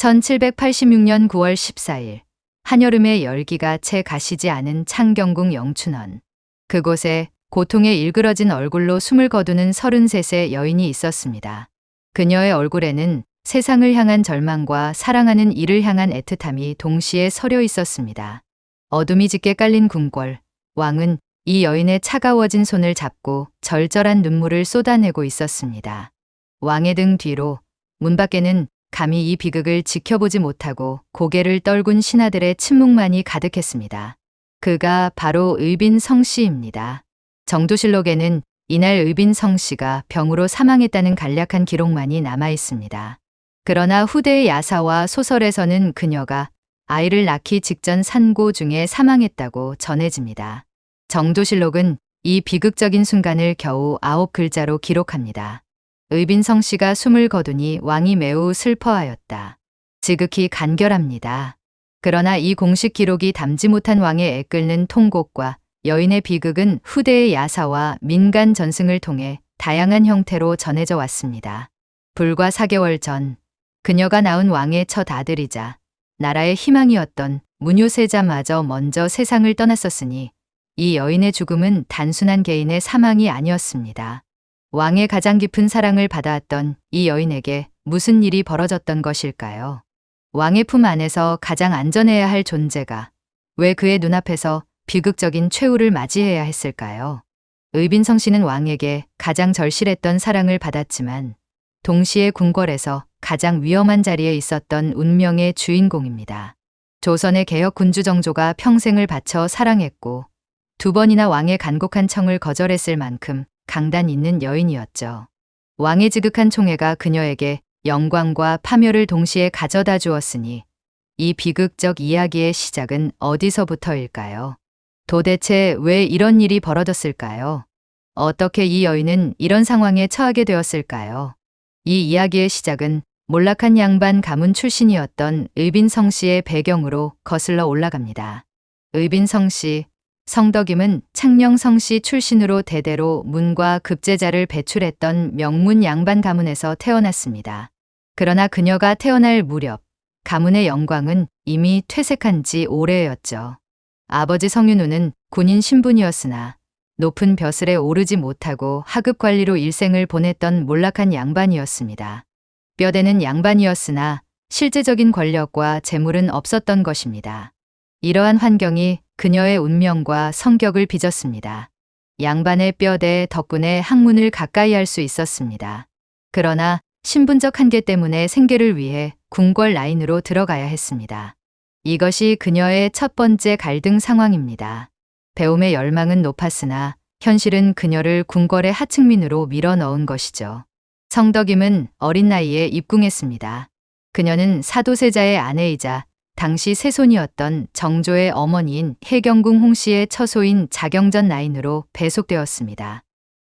1786년 9월 14일 한여름의 열기가 채 가시지 않은 창경궁 영춘원. 그곳에 고통에 일그러진 얼굴로 숨을 거두는 33세 여인이 있었습니다. 그녀의 얼굴에는 세상을 향한 절망과 사랑하는 이를 향한 애틋함이 동시에 서려 있었습니다. 어둠이 짙게 깔린 궁궐, 왕은 이 여인의 차가워진 손을 잡고 절절한 눈물을 쏟아내고 있었습니다. 왕의 등 뒤로 문 밖에는 감히 이 비극을 지켜보지 못하고 고개를 떨군 신하들의 침묵만이 가득했습니다. 그가 바로 의빈성 씨입니다. 정도실록에는 이날 의빈성 씨가 병으로 사망했다는 간략한 기록만이 남아 있습니다. 그러나 후대의 야사와 소설에서는 그녀가 아이를 낳기 직전 산고 중에 사망했다고 전해집니다. 정도실록은 이 비극적인 순간을 겨우 아홉 글자로 기록합니다. 의빈성 씨가 숨을 거두니 왕이 매우 슬퍼하였다. 지극히 간결합니다. 그러나 이 공식 기록이 담지 못한 왕의 애끓는 통곡과 여인의 비극은 후대의 야사와 민간 전승을 통해 다양한 형태로 전해져 왔습니다. 불과 4개월 전 그녀가 낳은 왕의 첫 아들이자 나라의 희망이었던 문효세자마저 먼저 세상을 떠났었으니 이 여인의 죽음은 단순한 개인의 사망이 아니었습니다. 왕의 가장 깊은 사랑을 받아왔던 이 여인에게 무슨 일이 벌어졌던 것일까요? 왕의 품 안에서 가장 안전해야 할 존재가 왜 그의 눈앞에서 비극적인 최후를 맞이해야 했을까요? 의빈성 씨는 왕에게 가장 절실했던 사랑을 받았지만 동시에 궁궐에서 가장 위험한 자리에 있었던 운명의 주인공입니다. 조선의 개혁 군주 정조가 평생을 바쳐 사랑했고 두 번이나 왕의 간곡한 청을 거절했을 만큼 강단 있는 여인이었죠. 왕의 지극한 총애가 그녀에게 영광과 파멸을 동시에 가져다 주었으니 이 비극적 이야기의 시작은 어디서부터일까요? 도대체 왜 이런 일이 벌어졌을까요? 어떻게 이 여인은 이런 상황에 처하게 되었을까요? 이 이야기의 시작은 몰락한 양반 가문 출신이었던 의빈성 씨의 배경으로 거슬러 올라갑니다. 의빈성 씨, 성덕임은 창녕성 씨 출신으로 대대로 문과 급제자를 배출했던 명문 양반 가문에서 태어났습니다. 그러나 그녀가 태어날 무렵 가문의 영광은 이미 퇴색한 지 오래였죠. 아버지 성윤우는 군인 신분이었으나 높은 벼슬에 오르지 못하고 하급 관리로 일생을 보냈던 몰락한 양반이었습니다. 뼈대는 양반이었으나 실제적인 권력과 재물은 없었던 것입니다. 이러한 환경이 그녀의 운명과 성격을 빚었습니다. 양반의 뼈대 덕분에 학문을 가까이 할 수 있었습니다. 그러나 신분적 한계 때문에 생계를 위해 궁궐 라인으로 들어가야 했습니다. 이것이 그녀의 첫 번째 갈등 상황입니다. 배움의 열망은 높았으나 현실은 그녀를 궁궐의 하층민으로 밀어 넣은 것이죠. 성덕임은 어린 나이에 입궁했습니다. 그녀는 사도세자의 아내이자 당시 세손이었던 정조의 어머니인 해경궁 홍씨의 처소인 자경전 라인으로 배속되었습니다.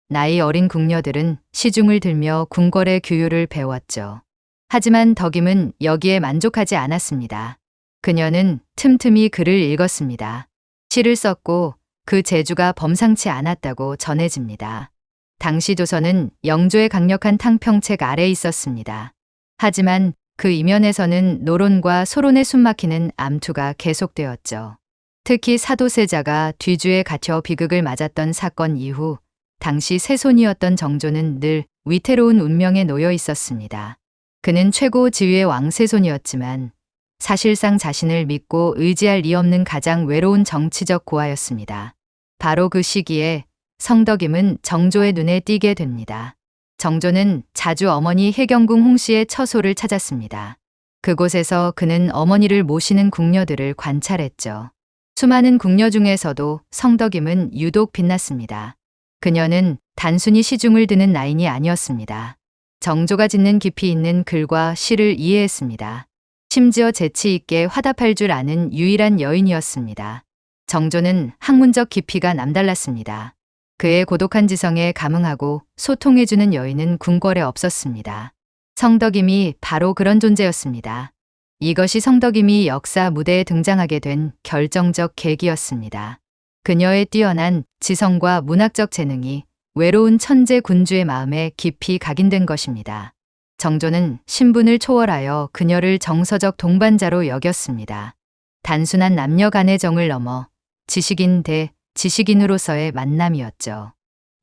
나이 어린 궁녀들은 시중을 들며 궁궐의 규율을 배웠죠. 하지만 덕임은 여기에 만족하지 않았습니다. 그녀는 틈틈이 글을 읽었습니다. 시를 썼고 그 재주가 범상치 않았다고 전해집니다. 당시 조선은 영조의 강력한 탕평책 아래 있었습니다. 하지만 그 이면에서는 노론과 소론에 숨막히는 암투가 계속되었죠. 특히 사도세자가 뒤주에 갇혀 비극을 맞았던 사건 이후 당시 세손이었던 정조는 늘 위태로운 운명에 놓여 있었습니다. 그는 최고 지위의 왕세손이었지만 사실상 자신을 믿고 의지할 리 없는 가장 외로운 정치적 고아였습니다. 바로 그 시기에 성덕임은 정조의 눈에 띄게 됩니다. 정조는 자주 어머니 해경궁 홍씨의 처소를 찾았습니다. 그곳에서 그는 어머니를 모시는 궁녀들을 관찰했죠. 수많은 궁녀 중에서도 성덕임은 유독 빛났습니다. 그녀는 단순히 시중을 드는 나인이 아니었습니다. 정조가 짓는 깊이 있는 글과 시를 이해했습니다. 심지어 재치 있게 화답할 줄 아는 유일한 여인이었습니다. 정조는 학문적 깊이가 남달랐습니다. 그의 고독한 지성에 감흥하고 소통해주는 여인은 궁궐에 없었습니다. 성덕임이 바로 그런 존재였습니다. 이것이 성덕임이 역사 무대에 등장하게 된 결정적 계기였습니다. 그녀의 뛰어난 지성과 문학적 재능이 외로운 천재 군주의 마음에 깊이 각인된 것입니다. 정조는 신분을 초월하여 그녀를 정서적 동반자로 여겼습니다. 단순한 남녀 간의 정을 넘어 지식인 대 지식인으로서의 만남이었죠.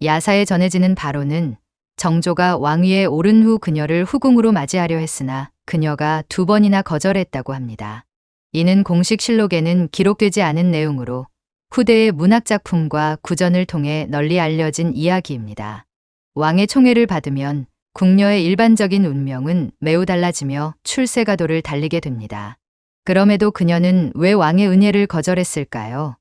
야사에 전해지는 바로는 정조가 왕위에 오른 후 그녀를 후궁으로 맞이하려 했으나 그녀가 두 번이나 거절했다고 합니다. 이는 공식 실록에는 기록되지 않은 내용으로 후대의 문학작품과 구전을 통해 널리 알려진 이야기입니다. 왕의 총애를 받으면 궁녀의 일반적인 운명은 매우 달라지며 출세가도를 달리게 됩니다. 그럼에도 그녀는 왜 왕의 은혜를 거절했을까요?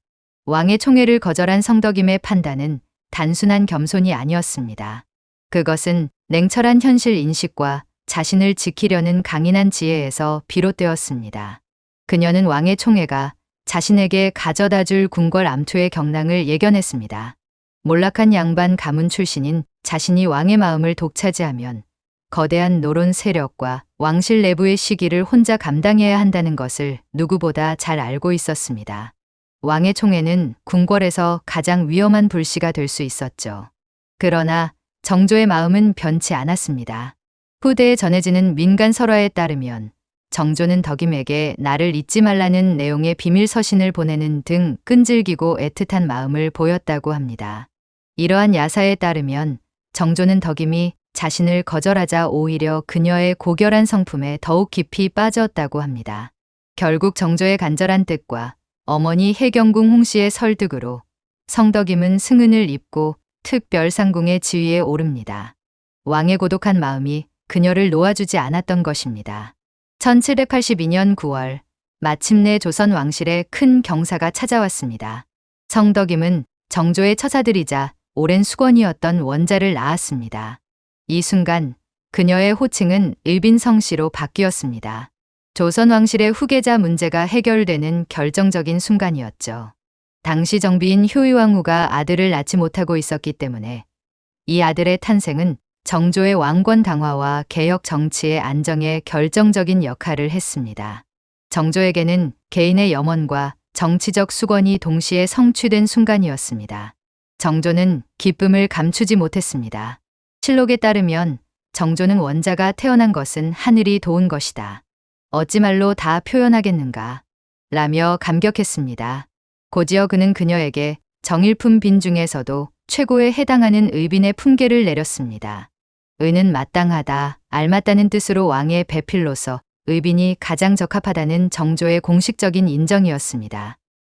왕의 총애를 거절한 성덕임의 판단은 단순한 겸손이 아니었습니다. 그것은 냉철한 현실 인식과 자신을 지키려는 강인한 지혜에서 비롯되었습니다. 그녀는 왕의 총애가 자신에게 가져다 줄 궁궐 암투의 경랑을 예견했습니다. 몰락한 양반 가문 출신인 자신이 왕의 마음을 독차지하면 거대한 노론 세력과 왕실 내부의 시기를 혼자 감당해야 한다는 것을 누구보다 잘 알고 있었습니다. 왕의 총애는 궁궐에서 가장 위험한 불씨가 될 수 있었죠. 그러나 정조의 마음은 변치 않았습니다. 후대에 전해지는 민간 설화에 따르면 정조는 덕임에게 나를 잊지 말라는 내용의 비밀 서신을 보내는 등 끈질기고 애틋한 마음을 보였다고 합니다. 이러한 야사에 따르면 정조는 덕임이 자신을 거절하자 오히려 그녀의 고결한 성품에 더욱 깊이 빠졌다고 합니다. 결국 정조의 간절한 뜻과 어머니 해경궁 홍씨의 설득으로 성덕임은 승은을 입고 특별상궁의 지위에 오릅니다. 왕의 고독한 마음이 그녀를 놓아주지 않았던 것입니다. 1782년 9월 마침내 조선 왕실에 큰 경사가 찾아왔습니다. 성덕임은 정조의 처사들이자 오랜 수건이었던 원자를 낳았습니다. 이 순간 그녀의 호칭은 일빈성 씨로 바뀌었습니다. 조선 왕실의 후계자 문제가 해결되는 결정적인 순간이었죠. 당시 정비인 효의왕후가 아들을 낳지 못하고 있었기 때문에 이 아들의 탄생은 정조의 왕권 강화와 개혁 정치의 안정에 결정적인 역할을 했습니다. 정조에게는 개인의 염원과 정치적 수건이 동시에 성취된 순간이었습니다. 정조는 기쁨을 감추지 못했습니다. 실록에 따르면 정조는 원자가 태어난 것은 하늘이 도운 것이다. 어찌 말로 다 표현하겠는가. 라며 감격했습니다. 곧이어 그는 그녀에게 정일품 빈 중에서도 최고에 해당하는 의빈의 품계를 내렸습니다. 의는 마땅하다, 알맞다는 뜻으로 왕의 배필로서 의빈이 가장 적합하다는 정조의 공식적인 인정이었습니다.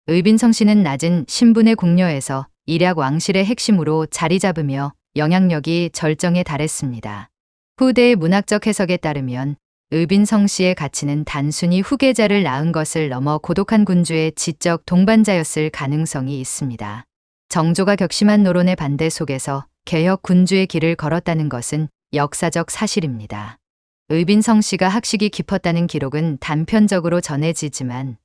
의빈 성씨는 낮은 신분의 궁녀에서 일약 왕실의 핵심으로 자리 잡으며 영향력이 절정에 달했습니다. 후대의 문학적 해석에 따르면 의빈 성 씨의 가치는 단순히 후계자를 낳은 것을 넘어 고독한 군주의 지적 동반자였을 가능성이 있습니다. 정조가 격심한 노론의 반대 속에서 개혁 군주의 길을 걸었다는 것은 역사적 사실입니다. 의빈성 씨가 학식이 깊었다는 기록은 단편적으로 전해지지만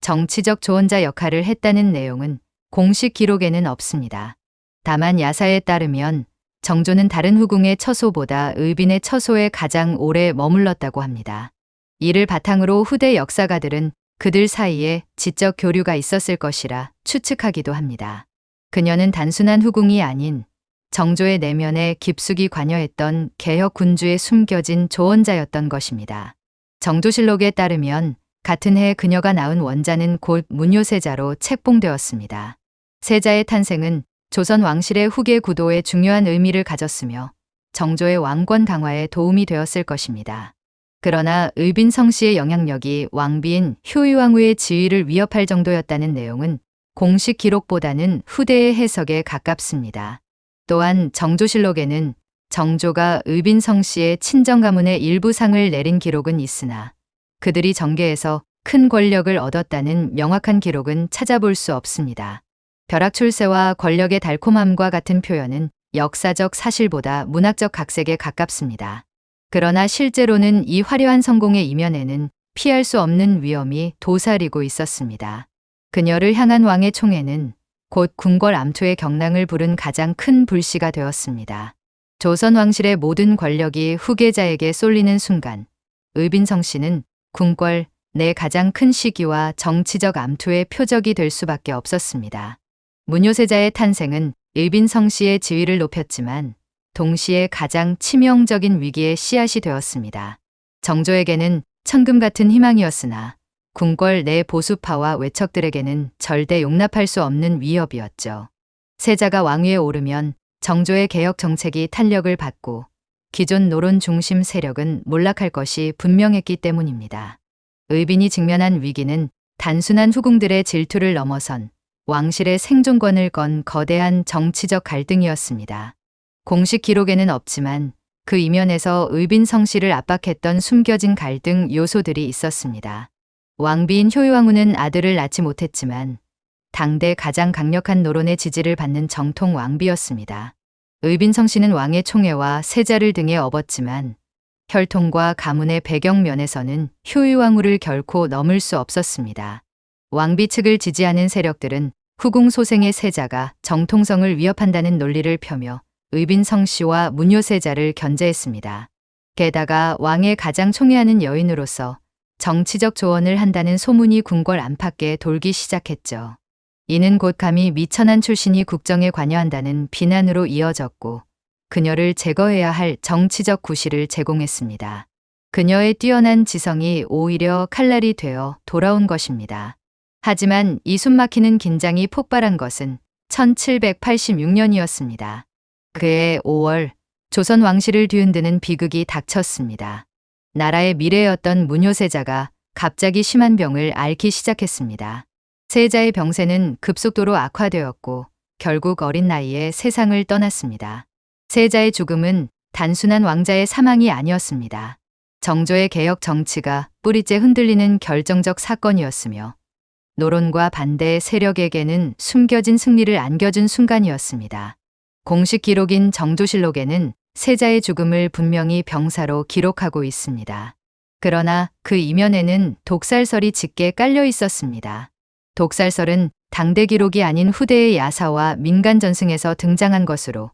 정치적 조언자 역할을 했다는 내용은 공식 기록에는 없습니다. 다만 야사에 따르면 정조는 다른 후궁의 처소보다 의빈의 처소에 가장 오래 머물렀다고 합니다. 이를 바탕으로 후대 역사가들은 그들 사이에 지적 교류가 있었을 것이라 추측하기도 합니다. 그녀는 단순한 후궁이 아닌 정조의 내면에 깊숙이 관여했던 개혁 군주에 숨겨진 조언자였던 것입니다. 정조실록에 따르면 같은 해 그녀가 낳은 원자는 곧 문효세자로 책봉되었습니다. 세자의 탄생은 조선 왕실의 후계 구도에 중요한 의미를 가졌으며 정조의 왕권 강화에 도움이 되었을 것입니다. 그러나 의빈성 씨의 영향력이 왕비인 효의왕후의 지위를 위협할 정도였다는 내용은 공식 기록보다는 후대의 해석에 가깝습니다. 또한 정조실록에는 정조가 의빈성 씨의 친정 가문의 일부 상을 내린 기록은 있으나 그들이 정계에서 큰 권력을 얻었다는 명확한 기록은 찾아볼 수 없습니다. 벼락 출세와 권력의 달콤함과 같은 표현은 역사적 사실보다 문학적 각색에 가깝습니다. 그러나 실제로는 이 화려한 성공의 이면에는 피할 수 없는 위험이 도사리고 있었습니다. 그녀를 향한 왕의 총애는 곧 궁궐 암투의 경랑을 부른 가장 큰 불씨가 되었습니다. 조선 왕실의 모든 권력이 후계자에게 쏠리는 순간 의빈성 씨는 궁궐 내 가장 큰 시기와 정치적 암투의 표적이 될 수밖에 없었습니다. 문효세자의 탄생은 의빈성 씨의 지위를 높였지만 동시에 가장 치명적인 위기의 씨앗이 되었습니다. 정조에게는 천금 같은 희망이었으나 궁궐 내 보수파와 외척들에게는 절대 용납할 수 없는 위협이었죠. 세자가 왕위에 오르면 정조의 개혁 정책이 탄력을 받고 기존 노론 중심 세력은 몰락할 것이 분명했기 때문입니다. 의빈이 직면한 위기는 단순한 후궁들의 질투를 넘어선 왕실의 생존권을 건 거대한 정치적 갈등이었습니다. 공식 기록에는 없지만 그 이면에서 의빈 성씨를 압박했던 숨겨진 갈등 요소들이 있었습니다. 왕비인 효유왕후는 아들을 낳지 못했지만 당대 가장 강력한 노론의 지지를 받는 정통 왕비였습니다. 의빈성 씨는 왕의 총애와 세자를 등에 업었지만 혈통과 가문의 배경 면에서는 효유왕후를 결코 넘을 수 없었습니다. 왕비 측을 지지하는 세력들은 후궁 소생의 세자가 정통성을 위협한다는 논리를 펴며 의빈성 씨와 문효세자를 견제했습니다. 게다가 왕의 가장 총애하는 여인으로서 정치적 조언을 한다는 소문이 궁궐 안팎에 돌기 시작했죠. 이는 곧 감히 미천한 출신이 국정에 관여한다는 비난으로 이어졌고 그녀를 제거해야 할 정치적 구실을 제공했습니다. 그녀의 뛰어난 지성이 오히려 칼날이 되어 돌아온 것입니다. 하지만 이 숨막히는 긴장이 폭발한 것은 1786년이었습니다. 그해 5월 조선 왕실을 뒤흔드는 비극이 닥쳤습니다. 나라의 미래였던 문효세자가 갑자기 심한 병을 앓기 시작했습니다. 세자의 병세는 급속도로 악화되었고 결국 어린 나이에 세상을 떠났습니다. 세자의 죽음은 단순한 왕자의 사망이 아니었습니다. 정조의 개혁 정치가 뿌리째 흔들리는 결정적 사건이었으며 노론과 반대 세력에게는 숨겨진 승리를 안겨준 순간이었습니다. 공식 기록인 정조실록에는 세자의 죽음을 분명히 병사로 기록하고 있습니다. 그러나 그 이면에는 독살설이 짙게 깔려 있었습니다. 독살설은 당대 기록이 아닌 후대의 야사와 민간 전승에서 등장한 것으로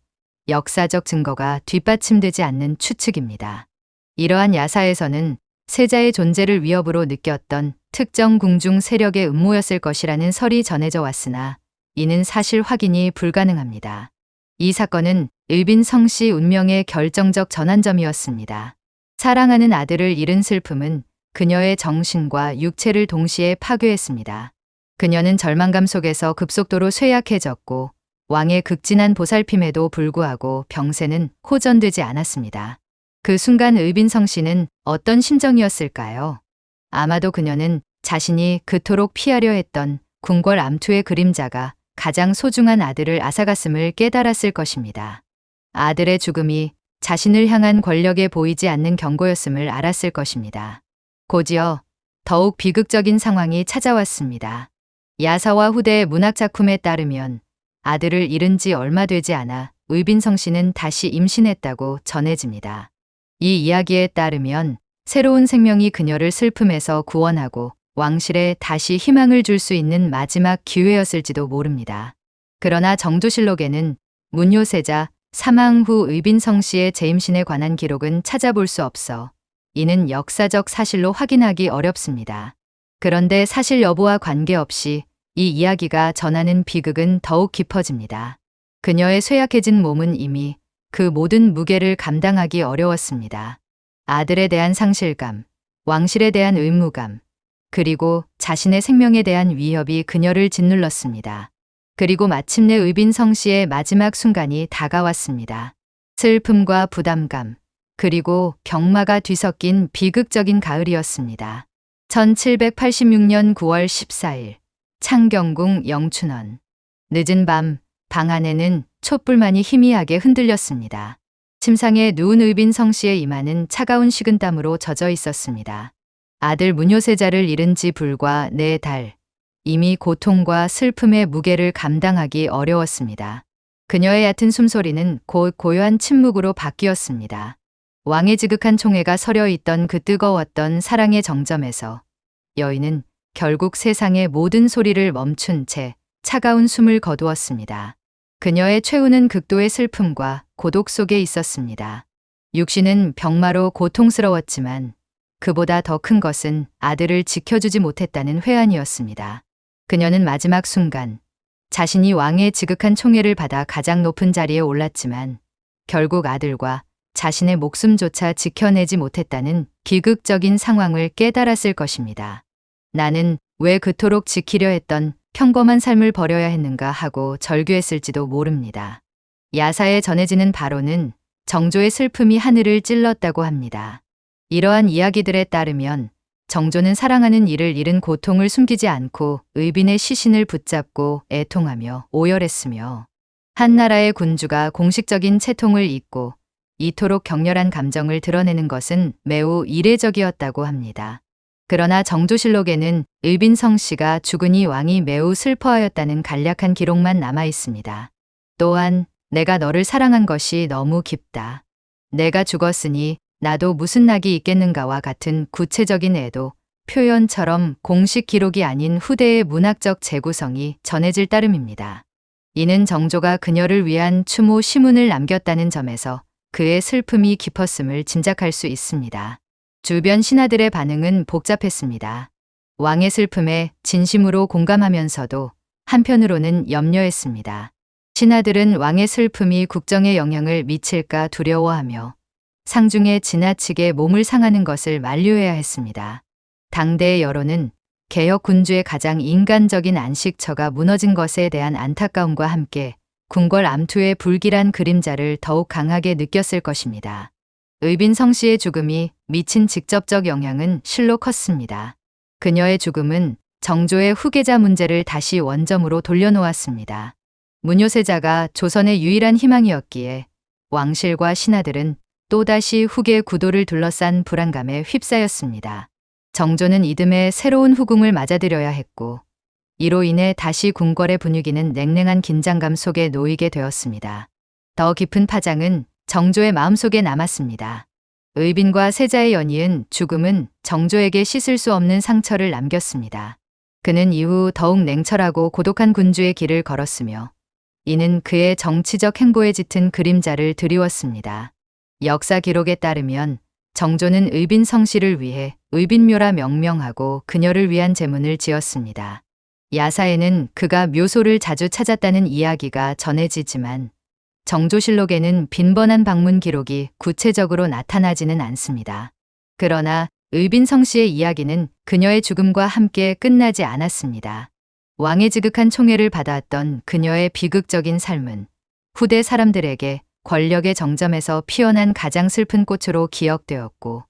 역사적 증거가 뒷받침되지 않는 추측입니다. 이러한 야사에서는 세자의 존재를 위협으로 느꼈던 특정 궁중 세력의 음모였을 것이라는 설이 전해져 왔으나 이는 사실 확인이 불가능합니다. 이 사건은 의빈성 씨 운명의 결정적 전환점이었습니다. 사랑하는 아들을 잃은 슬픔은 그녀의 정신과 육체를 동시에 파괴했습니다. 그녀는 절망감 속에서 급속도로 쇠약해졌고 왕의 극진한 보살핌에도 불구하고 병세는 호전되지 않았습니다. 그 순간 의빈성 씨는 어떤 심정이었을까요? 아마도 그녀는 자신이 그토록 피하려 했던 궁궐 암투의 그림자가 가장 소중한 아들을 앗아갔음을 깨달았을 것입니다. 아들의 죽음이 자신을 향한 권력에 보이지 않는 경고였음을 알았을 것입니다. 곧이어 더욱 비극적인 상황이 찾아왔습니다. 야사와 후대의 문학 작품에 따르면 아들을 잃은 지 얼마 되지 않아 의빈성 씨는 다시 임신했다고 전해집니다. 이 이야기에 따르면 새로운 생명이 그녀를 슬픔에서 구원하고 왕실에 다시 희망을 줄 수 있는 마지막 기회였을지도 모릅니다. 그러나 정조실록에는 문효세자 사망 후 의빈성 씨의 재임신에 관한 기록은 찾아볼 수 없어 이는 역사적 사실로 확인하기 어렵습니다. 그런데 사실 여부와 관계없이 이 이야기가 전하는 비극은 더욱 깊어집니다. 그녀의 쇠약해진 몸은 이미 그 모든 무게를 감당하기 어려웠습니다. 아들에 대한 상실감, 왕실에 대한 의무감, 그리고 자신의 생명에 대한 위협이 그녀를 짓눌렀습니다. 그리고 마침내 의빈성 씨의 마지막 순간이 다가왔습니다. 슬픔과 부담감, 그리고 경마가 뒤섞인 비극적인 가을이었습니다. 1786년 9월 14일, 창경궁 영춘원. 늦은 밤, 방 안에는 촛불만이 희미하게 흔들렸습니다. 침상에 누운 의빈성 씨의 이마는 차가운 식은땀으로 젖어 있었습니다. 아들 문효세자를 잃은 지 불과 네 달. 이미 고통과 슬픔의 무게를 감당하기 어려웠습니다. 그녀의 얕은 숨소리는 곧 고요한 침묵으로 바뀌었습니다. 왕의 지극한 총애가 서려 있던 그 뜨거웠던 사랑의 정점에서 여인은 결국 세상의 모든 소리를 멈춘 채 차가운 숨을 거두었습니다. 그녀의 최후는 극도의 슬픔과 고독 속에 있었습니다. 육신은 병마로 고통스러웠지만 그보다 더 큰 것은 아들을 지켜주지 못했다는 회한이었습니다. 그녀는 마지막 순간 자신이 왕의 지극한 총애를 받아 가장 높은 자리에 올랐지만 결국 아들과 자신의 목숨조차 지켜내지 못했다는 비극적인 상황을 깨달았을 것입니다. 나는 왜 그토록 지키려 했던 평범한 삶을 버려야 했는가 하고 절규했을지도 모릅니다. 야사에 전해지는 바로는 정조의 슬픔이 하늘을 찔렀다고 합니다. 이러한 이야기들에 따르면 정조는 사랑하는 이를 잃은 고통을 숨기지 않고 의빈의 시신을 붙잡고 애통하며 오열했으며 한 나라의 군주가 공식적인 채통을 잇고 이토록 격렬한 감정을 드러내는 것은 매우 이례적이었다고 합니다. 그러나 정조실록에는 의빈성 씨가 죽으니 왕이 매우 슬퍼하였다는 간략한 기록만 남아 있습니다. 또한 내가 너를 사랑한 것이 너무 깊다. 내가 죽었으니 나도 무슨 낙이 있겠는가와 같은 구체적인 애도 표현처럼 공식 기록이 아닌 후대의 문학적 재구성이 전해질 따름입니다. 이는 정조가 그녀를 위한 추모 시문을 남겼다는 점에서 그의 슬픔이 깊었음을 짐작할 수 있습니다. 주변 신하들의 반응은 복잡했습니다. 왕의 슬픔에 진심으로 공감하면서도 한편으로는 염려했습니다. 신하들은 왕의 슬픔이 국정에 영향을 미칠까 두려워하며 상중에 지나치게 몸을 상하는 것을 만류해야 했습니다. 당대의 여론은 개혁 군주의 가장 인간적인 안식처가 무너진 것에 대한 안타까움과 함께 궁궐 암투의 불길한 그림자를 더욱 강하게 느꼈을 것입니다. 의빈성 씨의 죽음이 미친 직접적 영향은 실로 컸습니다. 그녀의 죽음은 정조의 후계자 문제를 다시 원점으로 돌려놓았습니다. 문효세자가 조선의 유일한 희망이었기에 왕실과 신하들은 또다시 후계 구도를 둘러싼 불안감에 휩싸였습니다. 정조는 이듬해 새로운 후궁을 맞아들여야 했고 이로 인해 다시 궁궐의 분위기는 냉랭한 긴장감 속에 놓이게 되었습니다. 더 깊은 파장은 정조의 마음속에 남았습니다. 의빈과 세자의 연이은 죽음은 정조에게 씻을 수 없는 상처를 남겼습니다. 그는 이후 더욱 냉철하고 고독한 군주의 길을 걸었으며 이는 그의 정치적 행보에 짙은 그림자를 드리웠습니다. 역사 기록에 따르면 정조는 의빈 성씨를 위해 의빈묘라 명명하고 그녀를 위한 제문을 지었습니다. 야사에는 그가 묘소를 자주 찾았다는 이야기가 전해지지만 정조실록에는 빈번한 방문 기록이 구체적으로 나타나지는 않습니다. 그러나 의빈성 씨의 이야기는 그녀의 죽음과 함께 끝나지 않았습니다. 왕의 지극한 총애를 받아왔던 그녀의 비극적인 삶은 후대 사람들에게 권력의 정점에서 피어난 가장 슬픈 꽃으로 기억되었고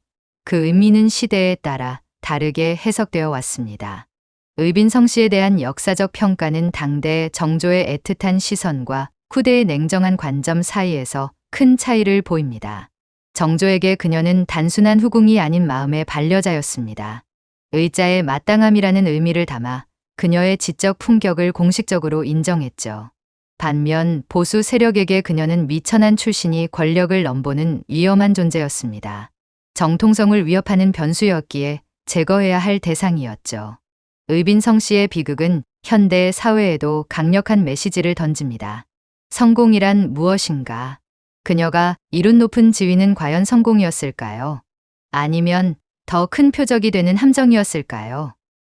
그 의미는 시대에 따라 다르게 해석되어 왔습니다. 의빈성 씨에 대한 역사적 평가는 당대 정조의 애틋한 시선과 후대의 냉정한 관점 사이에서 큰 차이를 보입니다. 정조에게 그녀는 단순한 후궁이 아닌 마음의 반려자였습니다. 의자의 마땅함이라는 의미를 담아 그녀의 지적 품격을 공식적으로 인정했죠. 반면 보수 세력에게 그녀는 미천한 출신이 권력을 넘보는 위험한 존재였습니다. 정통성을 위협하는 변수였기에 제거해야 할 대상이었죠. 의빈성 씨의 비극은 현대 사회에도 강력한 메시지를 던집니다. 성공이란 무엇인가? 그녀가 이룬 높은 지위는 과연 성공이었을까요? 아니면 더 큰 표적이 되는 함정이었을까요?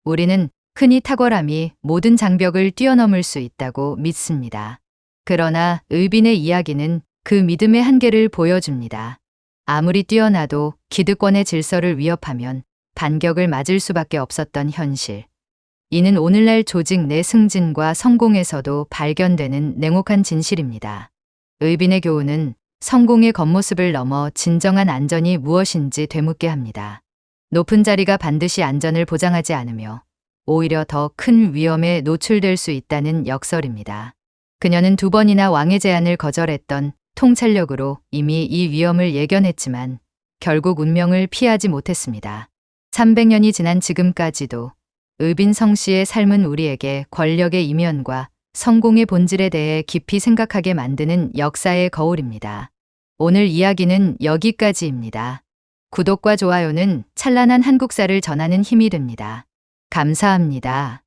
우리는 흔히 탁월함이 모든 장벽을 뛰어넘을 수 있다고 믿습니다. 그러나 의빈의 이야기는 그 믿음의 한계를 보여줍니다. 아무리 뛰어나도 기득권의 질서를 위협하면 반격을 맞을 수밖에 없었던 현실. 이는 오늘날 조직 내 승진과 성공에서도 발견되는 냉혹한 진실입니다. 의빈의 교훈은 성공의 겉모습을 넘어 진정한 안전이 무엇인지 되묻게 합니다. 높은 자리가 반드시 안전을 보장하지 않으며 오히려 더 큰 위험에 노출될 수 있다는 역설입니다. 그녀는 두 번이나 왕의 제안을 거절했던 통찰력으로 이미 이 위험을 예견했지만 결국 운명을 피하지 못했습니다. 300년이 지난 지금까지도 의빈성 씨의 삶은 우리에게 권력의 이면과 성공의 본질에 대해 깊이 생각하게 만드는 역사의 거울입니다. 오늘 이야기는 여기까지입니다. 구독과 좋아요는 찬란한 한국사를 전하는 힘이 됩니다. 감사합니다.